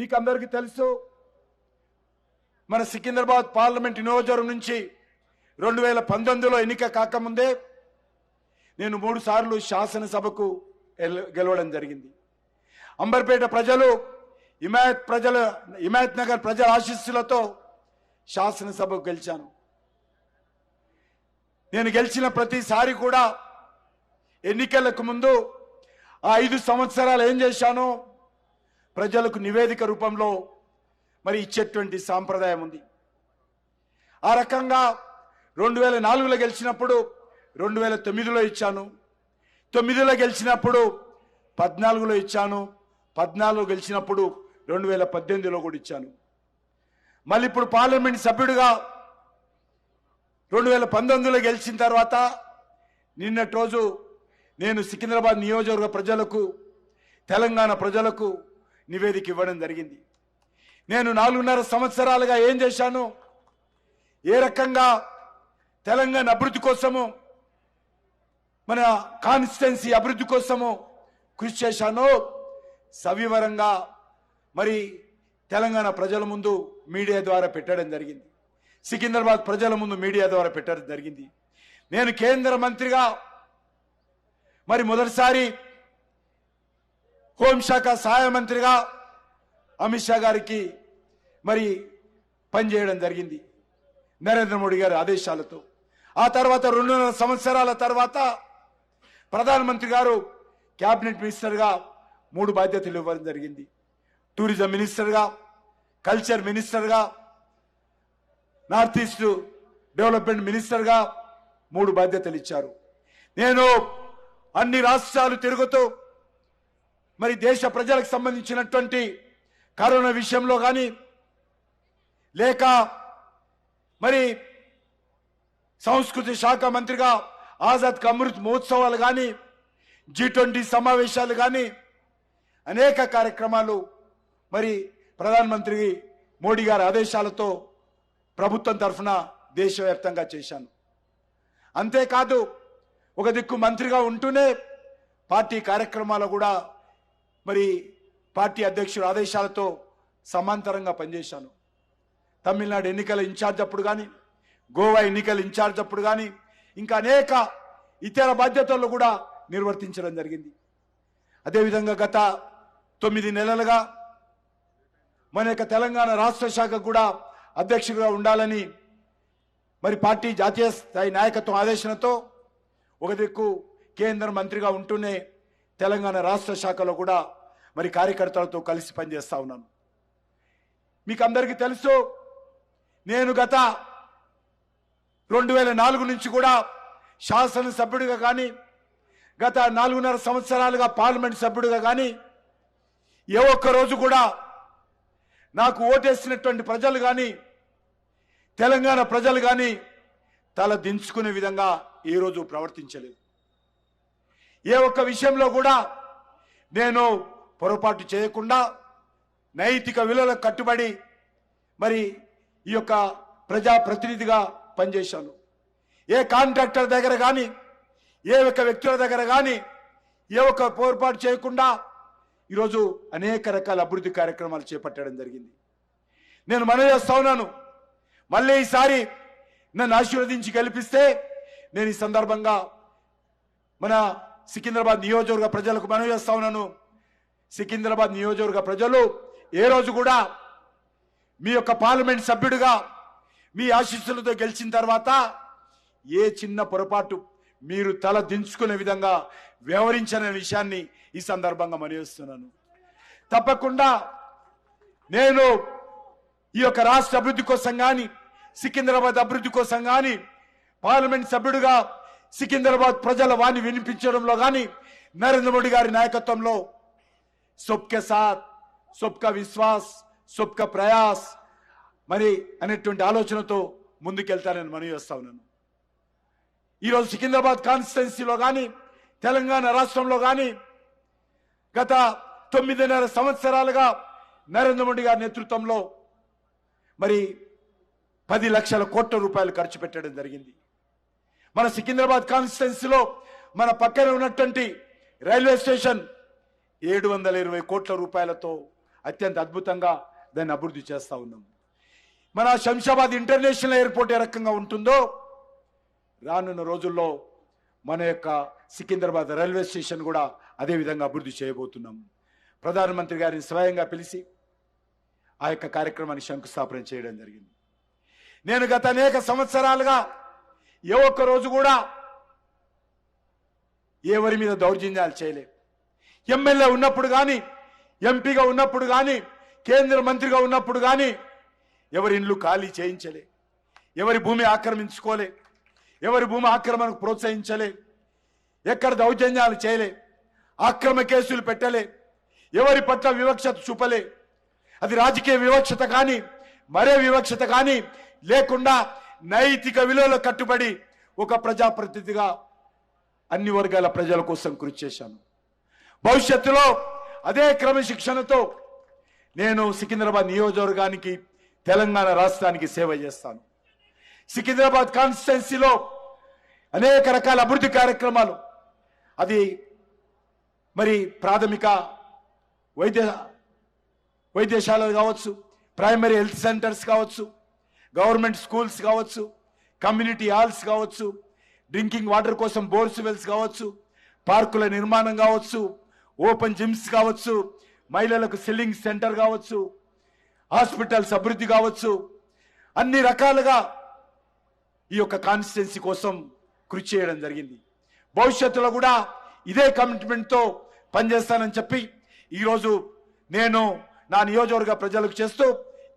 మీకు అందరికీ తెలుసు మన సికింద్రాబాద్ పార్లమెంట్ నియోజకవర్గం నుంచి రెండు వేల పంతొమ్మిదిలో ఎన్నిక కాకముందే నేను మూడు సార్లు శాసనసభకు గెలవడం జరిగింది. అంబర్పేట ప్రజలు హిమాయత్ ప్రజల హిమాయత్ నగర్ ప్రజల ఆశీస్సులతో శాసనసభకు గెలిచాను. నేను గెలిచిన ప్రతిసారి కూడా ఎన్నికలకు ముందు ఆ ఐదు సంవత్సరాలు ఏం చేశానో ప్రజలకు నివేదిక రూపంలో మరి ఇచ్చేటువంటి సాంప్రదాయం ఉంది. ఆ రకంగా రెండు వేల నాలుగులో గెలిచినప్పుడు రెండు వేల తొమ్మిదిలో ఇచ్చాను. తొమ్మిదిలో గెలిచినప్పుడు పద్నాలుగులో ఇచ్చాను. పద్నాలుగు గెలిచినప్పుడు రెండు వేల పద్దెనిమిదిలో కూడా ఇచ్చాను. మళ్ళీ ఇప్పుడు పార్లమెంట్ సభ్యుడిగా రెండు వేల పంతొమ్మిదిలో గెలిచిన తర్వాత నిన్నటి రోజు నేను సికింద్రాబాద్ నియోజకవర్గ ప్రజలకు తెలంగాణ ప్రజలకు నివేదిక ఇవ్వడం జరిగింది. నేను నాలుగున్నర సంవత్సరాలుగా ఏం చేశాను? ఏ రకంగా తెలంగాణ అభివృద్ధి కోసము మన కాన్స్టిట్యున్సీ అభివృద్ధి కోసము కృషి చేశానో సవివరంగా మరి తెలంగాణ ప్రజల ముందు మీడియా ద్వారా పెట్టడం జరిగింది. సికింద్రాబాద్ ప్రజల ముందు మీడియా ద్వారా పెట్టడం జరిగింది. నేను కేంద్ర మంత్రిగా మరి మొదటిసారి హోంశాఖ సహాయ మంత్రిగా అమిత్ షా గారికి మరి పనిచేయడం జరిగింది నరేంద్ర మోడీ గారి ఆదేశాలతో. ఆ తర్వాత రెండున్నర సంవత్సరాల తర్వాత ప్రధానమంత్రి గారు క్యాబినెట్ మినిస్టర్గా మూడు బాధ్యతలు ఇవ్వడం జరిగింది. టూరిజం మినిస్టర్గా కల్చర్ మినిస్టర్గా నార్త్ ఈస్ట్ డెవలప్మెంట్ మినిస్టర్గా మూడు బాధ్యతలు ఇచ్చారు. నేను అన్ని రాష్ట్రాలు తిరుగుతూ మరి దేశ ప్రజలకు సంబంధించినటువంటి కరోనా విషయంలో కానీ లేక మరి సంస్కృతి శాఖ మంత్రిగా ఆజాద్ అమృత్ మహోత్సవాలు కానీ జీ ట్వంటీ సమావేశాలు కానీ అనేక కార్యక్రమాలు మరి ప్రధానమంత్రి మోడీ గారి ఆదేశాలతో ప్రభుత్వం తరఫున దేశవ్యాప్తంగా చేశాను. అంతేకాదు ఒక దిక్కు మంత్రిగా ఉంటూనే పార్టీ కార్యక్రమాలు కూడా మరి పార్టీ అధ్యక్షుడు ఆదేశాలతో సమాంతరంగా పనిచేశాను. తమిళనాడు ఎన్నికల ఇన్ఛార్జ్ అప్పుడు కానీ గోవా ఎన్నికల ఇన్ఛార్జ్ అప్పుడు కానీ ఇంకా అనేక ఇతర బాధ్యతలు కూడా నిర్వర్తించడం జరిగింది. అదేవిధంగా గత తొమ్మిది నెలలుగా మన యొక్క తెలంగాణ రాష్ట్ర శాఖ కూడా అధ్యక్షుడిగా ఉండాలని మరి పార్టీ జాతీయ స్థాయి నాయకత్వం ఆదేశంతో ఒక దిక్కు కేంద్ర మంత్రిగా ఉంటూనే తెలంగాణ రాష్ట్ర శాఖలో కూడా మరి కార్యకర్తలతో కలిసి పనిచేస్తా ఉన్నాను. మీకు అందరికీ తెలుసు నేను గత రెండు వేల నాలుగు నుంచి కూడా శాసనసభ్యుడిగా కానీ గత నాలుగున్నర సంవత్సరాలుగా పార్లమెంట్ సభ్యుడిగా కానీ ఏ ఒక్క రోజు కూడా నాకు ఓటేసినటువంటి ప్రజలు కానీ తెలంగాణ ప్రజలు కానీ తల దించుకునే విధంగా ఈ రోజు ప్రవర్తించలేదు. ఏ ఒక్క విషయంలో కూడా నేను పొరపాటు చేయకుండా నైతిక విలువలకు కట్టుబడి మరి ఈ యొక్క ప్రజాప్రతినిధిగా పనిచేశాను. ఏ కాంట్రాక్టర్ దగ్గర కానీ ఏ ఒక్క వ్యక్తుల దగ్గర కానీ ఏ ఒక్క పొరపాటు చేయకుండా ఈరోజు అనేక రకాల అభివృద్ధి కార్యక్రమాలు చేపట్టడం జరిగింది. నేను మనవి చేస్తా ఉన్నాను. మళ్ళీ ఈసారి నన్ను ఆశీర్వదించి గెలిపిస్తే నేను ఈ సందర్భంగా మన సికింద్రాబాద్ నియోజకవర్గ ప్రజలకు మనవి చేస్తా ఉన్నాను. సికింద్రాబాద్ నియోజకవర్గ ప్రజలు ఏ రోజు కూడా మీ యొక్క పార్లమెంట్ సభ్యుడిగా మీ ఆశీస్సులతో గెలిచిన తర్వాత ఏ చిన్న పొరపాటు మీరు తల దించుకునే విధంగా వ్యవహరించిన విషయాన్ని ఈ సందర్భంగా మనవిస్తున్నాను తప్పకుండా నేను ఈ యొక్క రాష్ట్ర అభివృద్ధి కోసం కానీ సికింద్రాబాద్ అభివృద్ధి కోసం కానీ పార్లమెంట్ సభ్యుడిగా సికింద్రాబాద్ ప్రజల వాణి వినిపించడంలో కానీ నరేంద్ర మోడీ గారి నాయకత్వంలో సొబ్కే సాత్ సొబ్కా విశ్వాస్ సొబ్కా ప్రయాస్ మరి అనేటువంటి ఆలోచనతో ముందుకెళ్తానని మనవి చేస్తా ఉన్నాను. ఈరోజు సికింద్రాబాద్ కాన్స్టిట్యున్సీలో కానీ తెలంగాణ రాష్ట్రంలో కానీ గత తొమ్మిదిన్నర సంవత్సరాలుగా నరేంద్ర మోడీ గారి నేతృత్వంలో మరి పది లక్షల కోట్ల రూపాయలు ఖర్చు పెట్టడం జరిగింది. మన సికింద్రాబాద్ కాన్స్టిట్యున్సీలో మన పక్కన ఉన్నటువంటి రైల్వే స్టేషన్ ఏడు వందల ఇరవై కోట్ల రూపాయలతో అత్యంత అద్భుతంగా దాన్ని అభివృద్ధి చేస్తూ ఉన్నాం. మన శంషాబాద్ ఇంటర్నేషనల్ ఎయిర్పోర్ట్ ఏ రకంగా ఉంటుందో రానున్న రోజుల్లో మన యొక్క సికింద్రాబాద్ రైల్వే స్టేషన్ కూడా అదే విధంగా అభివృద్ధి చేయబోతున్నాం. ప్రధానమంత్రి గారిని స్వయంగా పిలిచి ఆ యొక్క కార్యక్రమాన్ని శంకుస్థాపన చేయడం జరిగింది. నేను గత అనేక సంవత్సరాలుగా ఏ ఒక్క రోజు కూడా ఎవరి మీద దౌర్జన్యాలు చేయలే. ఎమ్మెల్యే ఉన్నప్పుడు కానీ ఎంపీగా ఉన్నప్పుడు కానీ కేంద్ర మంత్రిగా ఉన్నప్పుడు కానీ ఎవరి ఇండ్లు ఖాళీ చేయించలే. ఎవరి భూమి ఆక్రమించుకోలే. ఎవరి భూమి ఆక్రమణకు ప్రోత్సహించలే. ఎక్కడ దౌర్జన్యాలు చేయలే. ఆక్రమ కేసులు పెట్టలే. ఎవరి పట్ల వివక్షత చూపలే. అది రాజకీయ వివక్షత కానీ మరే వివక్షత కానీ లేకుండా నైతిక విలువలకు కట్టుబడి ఒక ప్రజాప్రతినిధిగా అన్ని వర్గాల ప్రజల కోసం కృషి చేశాను. భవిష్యత్తులో అదే క్రమశిక్షణతో నేను సికింద్రాబాద్ నియోజకవర్గానికి తెలంగాణ రాష్ట్రానికి సేవ చేస్తాను. సికింద్రాబాద్ కాన్స్టిట్యున్సీలో అనేక రకాల అభివృద్ధి కార్యక్రమాలు అది మరి ప్రాథమిక వైద్య వైద్యశాలలు కావచ్చు ప్రైమరీ హెల్త్ సెంటర్స్ కావచ్చు గవర్నమెంట్ స్కూల్స్ కావచ్చు కమ్యూనిటీ హాల్స్ కావచ్చు డ్రింకింగ్ వాటర్ కోసం బోర్స్ వెల్స్ కావచ్చు పార్కుల నిర్మాణం కావచ్చు ఓపెన్ జిమ్స్ కావచ్చు మహిళలకు సెల్లింగ్ సెంటర్ కావచ్చు హాస్పిటల్స్ అభివృద్ధి కావచ్చు అన్ని రకాలుగా ఈ యొక్క కాన్స్టిట్యున్సీ కోసం కృషి చేయడం జరిగింది. భవిష్యత్తులో కూడా ఇదే కమిట్మెంట్తో పనిచేస్తానని చెప్పి ఈరోజు నేను నా నియోజకవర్గ ప్రజలకు చేస్తూ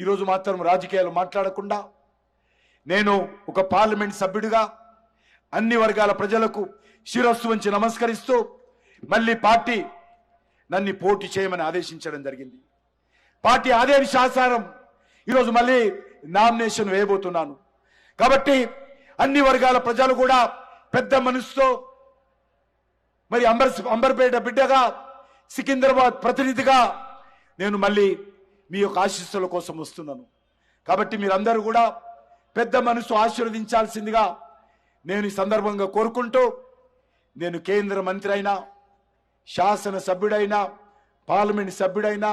ఈరోజు మాత్రం రాజకీయాలు మాట్లాడకుండా నేను ఒక పార్లమెంట్ సభ్యుడిగా అన్ని వర్గాల ప్రజలకు శిరస్సు వంచి నమస్కరిస్తూ మళ్ళీ పార్టీ నన్ను పోటీ చేయమని ఆదేశించడం జరిగింది. పార్టీ ఆదేశానుసారం ఈరోజు మళ్ళీ నామినేషన్ వేయబోతున్నాను. కాబట్టి అన్ని వర్గాల ప్రజలు కూడా పెద్ద మనసుతో మరి అంబర్ అంబర్పేట బిడ్డగా సికింద్రాబాద్ ప్రతినిధిగా నేను మళ్ళీ మీ యొక్క ఆశీస్సుల కోసం వస్తున్నాను. కాబట్టి మీరందరూ కూడా పెద్ద మనసు ఆశీర్వదించాల్సిందిగా నేను ఈ సందర్భంగా కోరుకుంటూ నేను కేంద్ర మంత్రి అయినా శాసన సభ్యుడైనా పార్లమెంట్ సభ్యుడైనా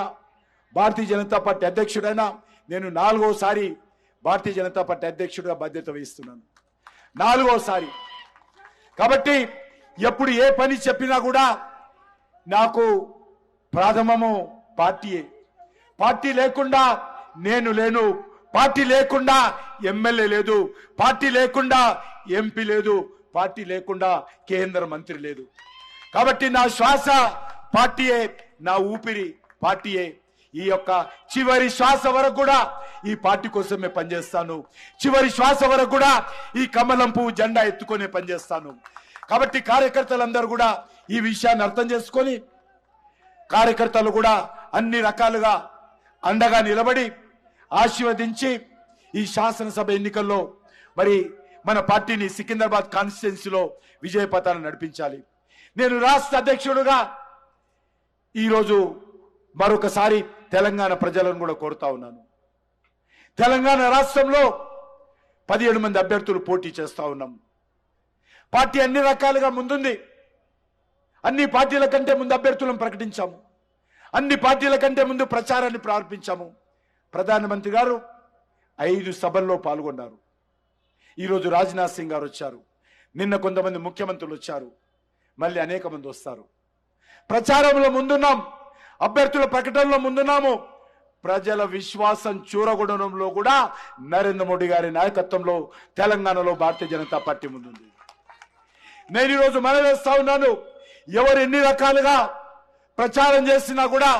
భారతీయ జనతా పార్టీ అధ్యక్షుడైనా నేను నాలుగోసారి భారతీయ జనతా పార్టీ అధ్యక్షుడిగా బాధ్యత వహిస్తున్నాను. నాలుగోసారి. కాబట్టి ఎప్పుడు ఏ పని చెప్పినా కూడా నాకు ప్రాథమము పార్టీయే. పార్టీ లేకుండా నేను లేను. పార్టీ లేకుండా ఎమ్మెల్యే లేదు. పార్టీ లేకుండా ఎంపీ లేదు. పార్టీ లేకుండా కేంద్ర మంత్రి లేదు. కాబట్టి నా శ్వాస పార్టీయే నా ఊపిరి పార్టీయే. ఈ యొక్క చివరి శ్వాస వరకు కూడా ఈ పార్టీ కోసమే పనిచేస్తాను. చివరి శ్వాస వరకు కూడా ఈ కమలం పువ్వు జెండా ఎత్తుకొని పనిచేస్తాను. కాబట్టి కార్యకర్తలందరూ కూడా ఈ విషయాన్ని అర్థం చేసుకొని కార్యకర్తలు కూడా అన్ని రకాలుగా అండగా నిలబడి ఆశీర్వదించి ఈ శాసనసభ ఎన్నికల్లో మరి మన పార్టీని సికింద్రాబాద్ కాన్స్టిట్యున్సీలో విజయపథాన్ని నడిపించాలి. నేను రాష్ట్ర అధ్యక్షుడుగా ఈరోజు మరొకసారి తెలంగాణ ప్రజలను కూడా కోరుతా ఉన్నాను. తెలంగాణ రాష్ట్రంలో పదిహేడు మంది అభ్యర్థులు పోటీ చేస్తా ఉన్నాం. పార్టీ అన్ని రకాలుగా ముందుంది. అన్ని పార్టీల కంటే ముందు అభ్యర్థులను ప్రకటించాము. అన్ని పార్టీల కంటే ముందు ప్రచారాన్ని ప్రారంభించాము. ప్రధానమంత్రి గారు ఐదు సభల్లో పాల్గొన్నారు. ఈరోజు రాజ్నాథ్ సింగ్ గారు వచ్చారు. నిన్న కొంతమంది ముఖ్యమంత్రులు వచ్చారు. మళ్ళీ అనేక మంది వస్తారు. ప్రచారంలో ముందున్నాం. అభ్యర్థుల ప్రకటనలో ముందున్నాము. ప్రజల విశ్వాసం చూరగొడడంలో కూడా నరేంద్ర మోడీ గారి నాయకత్వంలో తెలంగాణలో భారతీయ జనతా పార్టీ ముందుంది. నేను ఈరోజు మనవేస్తా ఉన్నాను. ఎవరు ఎన్ని రకాలుగా ప్రచారం చేసినా కూడా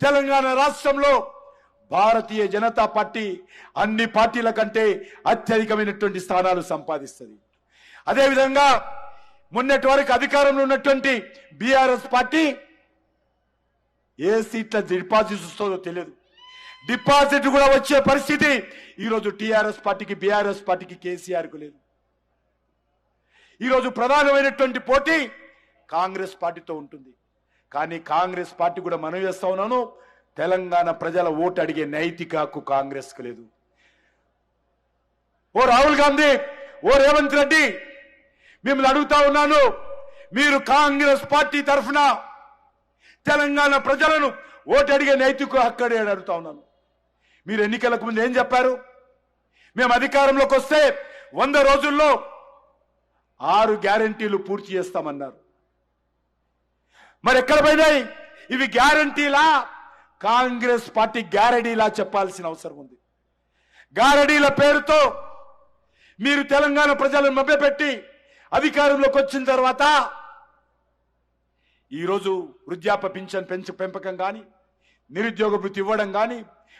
తెలంగాణ రాష్ట్రంలో భారతీయ జనతా పార్టీ అన్ని పార్టీల కంటే అత్యధికమైనటువంటి స్థానాలు సంపాదిస్తుంది. అదేవిధంగా మొన్నటి వరకు అధికారంలో ఉన్నటువంటి బీఆర్ఎస్ పార్టీ ఏ సీట్ల డిపాజిట్ వస్తుందో తెలియదు. డిపాజిట్ కూడా వచ్చే పరిస్థితి ఈరోజు టీఆర్ఎస్ పార్టీకి బీఆర్ఎస్ పార్టీకి కేసీఆర్కు లేదు. ఈరోజు ప్రధానమైనటువంటి పోటీ కాంగ్రెస్ పార్టీతో ఉంటుంది. కానీ కాంగ్రెస్ పార్టీ కూడా మనం చేస్తా ఉన్నాను. తెలంగాణ ప్రజల ఓటు అడిగే నైతిక హక్కు కాంగ్రెస్కు లేదు. ఓ రాహుల్ గాంధీ ఓ రేవంత్ రెడ్డి మిమ్మల్ని అడుగుతా ఉన్నాను. మీరు కాంగ్రెస్ పార్టీ తరఫున తెలంగాణ ప్రజలను ఓటు అడిగే నైతిక హక్కడే అని అడుగుతా ఉన్నాను. మీరు ఎన్నికలకు ముందు ఏం చెప్పారు? మేము అధికారంలోకి వస్తే వంద రోజుల్లో ఆరు గ్యారంటీలు పూర్తి చేస్తామన్నారు. మరి ఎక్కడ పోయినాయి? ఇవి గ్యారంటీలా? కాంగ్రెస్ పార్టీ గ్యారంటీలా చెప్పాల్సిన అవసరం ఉంది. గ్యారంటీల పేరుతో మీరు తెలంగాణ ప్రజలను మభ్యపెట్టి అధికారంలోకి వచ్చిన తర్వాత ఈరోజు వృద్ధాప్య పింఛన్ పెంచ పెంపకం కానీ నిరుద్యోగ వృత్తి ఇవ్వడం కానీ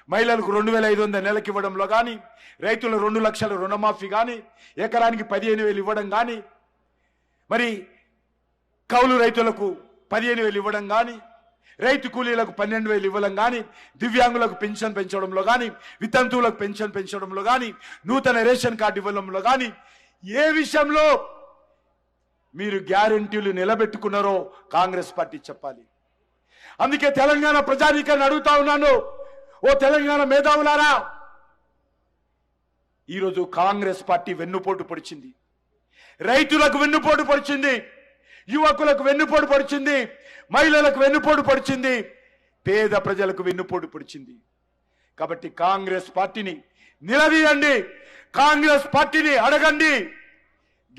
మహిళలకు రెండు వేల ఐదు వందల నెలకి ఇవ్వడంలో కానీ రైతులు రెండు లక్షల రుణమాఫీ కానీ ఎకరానికి పదిహేను వేలు ఇవ్వడం కానీ మరి కౌలు రైతులకు పదిహేను వేలు ఇవ్వడం కానీ రైతు కూలీలకు పన్నెండు వేలు ఇవ్వడం కానీ దివ్యాంగులకు పెన్షన్ పెంచడంలో కానీ వితంతువులకు పెన్షన్ పెంచడంలో కానీ నూతన రేషన్ కార్డు ఇవ్వడంలో కానీ ఏ విషయంలో మీరు గ్యారంటీలు నిలబెట్టుకున్నారో కాంగ్రెస్ పార్టీ చెప్పాలి. అందుకే తెలంగాణ ప్రజానీకాన్ని అడుగుతా ఉన్నాను. ఓ తెలంగాణ మేధావులారా ఈరోజు కాంగ్రెస్ పార్టీ వెన్నుపోటు పొడిచింది. రైతులకు వెన్నుపోటు పొడిచింది. యువకులకు వెన్నుపోటు పొడిచింది మహిళలకు వెన్నుపోటు పొడిచింది పేద ప్రజలకు వెన్నుపోటు పొడిచింది. కాబట్టి కాంగ్రెస్ పార్టీని నిలదీయండి కాంగ్రెస్ పార్టీని అడగండి.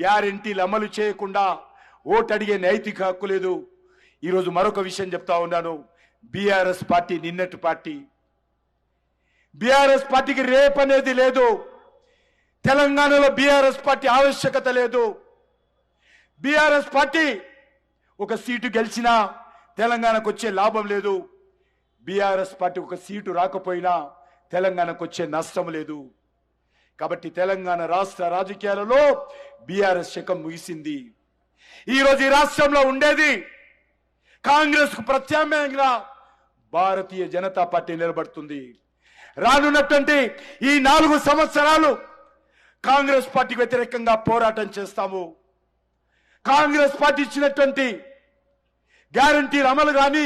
గ్యారెంటీలు అమలు చేయకుండా ఓటు అడిగే నైతిక హక్కు లేదు. ఈరోజు మరొక విషయం చెప్తా ఉన్నాను. బీఆర్ఎస్ పార్టీ నిన్నటి పార్టీ. బీఆర్ఎస్ పార్టీకి రేపు అనేది లేదు. తెలంగాణలో బీఆర్ఎస్ పార్టీ ఆవశ్యకత లేదు. బీఆర్ఎస్ పార్టీ ఒక సీటు గెలిచినా తెలంగాణకు వచ్చే లాభం లేదు. బీఆర్ఎస్ పార్టీ ఒక సీటు రాకపోయినా తెలంగాణకు వచ్చే నష్టం లేదు. కాబట్టి తెలంగాణ రాష్ట్ర రాజకీయాలలో బీఆర్ఎస్ శకం ముగిసింది. ఈరోజు ఈ రాష్ట్రంలో ఉండేది కాంగ్రెస్కు ప్రత్యామ్నాయంగా భారతీయ జనతా పార్టీ నిలబడుతుంది. రానున్నటువంటి ఈ నాలుగు సంవత్సరాలు కాంగ్రెస్ పార్టీకి వ్యతిరేకంగా పోరాటం చేస్తాము. కాంగ్రెస్ పార్టీ ఇచ్చినటువంటి గ్యారంటీలు అమలు కానీ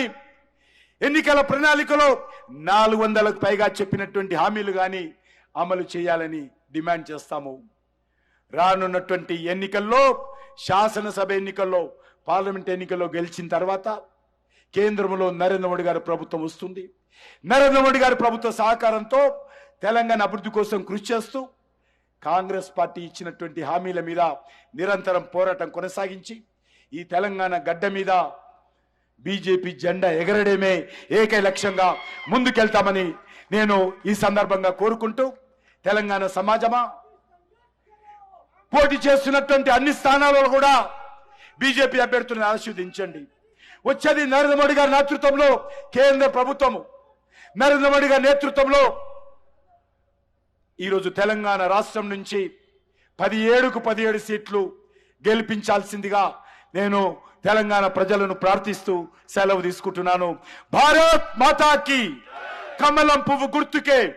ఎన్నికల ప్రణాళికలో నాలుగు వందలకు పైగా చెప్పినటువంటి హామీలు కానీ అమలు చేయాలని డిమాండ్ చేస్తాము. రానున్నటువంటి ఎన్నికల్లో శాసనసభ ఎన్నికల్లో పార్లమెంట్ ఎన్నికల్లో గెలిచిన తర్వాత కేంద్రంలో నరేంద్ర మోడీ గారి ప్రభుత్వం వస్తుంది. నరేంద్ర మోడీ గారి ప్రభుత్వ సహకారంతో తెలంగాణ అభివృద్ధి కోసం కృషి చేస్తూ కాంగ్రెస్ పార్టీ ఇచ్చినటువంటి హామీల మీద నిరంతరం పోరాటం కొనసాగించి ఈ తెలంగాణ గడ్డ మీద బీజేపీ జెండా ఎగరడమే ఏకై లక్ష్యంగా ముందుకెళ్తామని నేను ఈ సందర్భంగా కోరుకుంటూ తెలంగాణ సమాజమా? పోటీ చేస్తున్నటువంటి అన్ని స్థానాలలో కూడా బీజేపీ అభ్యర్థులను ఆశీర్వదించండి. వచ్చేది నరేంద్ర మోడీ గారి నేతృత్వంలో కేంద్ర ప్రభుత్వము. నరేంద్ర మోడీ గారి నేతృత్వంలో ఈరోజు తెలంగాణ రాష్ట్రం నుంచి పదిహేడుకు పదిహేడు సీట్లు గెలిపించాల్సిందిగా నేను తెలంగాణ ప్రజలను ప్రార్థిస్తూ సెలవు తీసుకుంటున్నాను. భారత్ మాతాకి కమలం పువ్వు గుర్తుకే.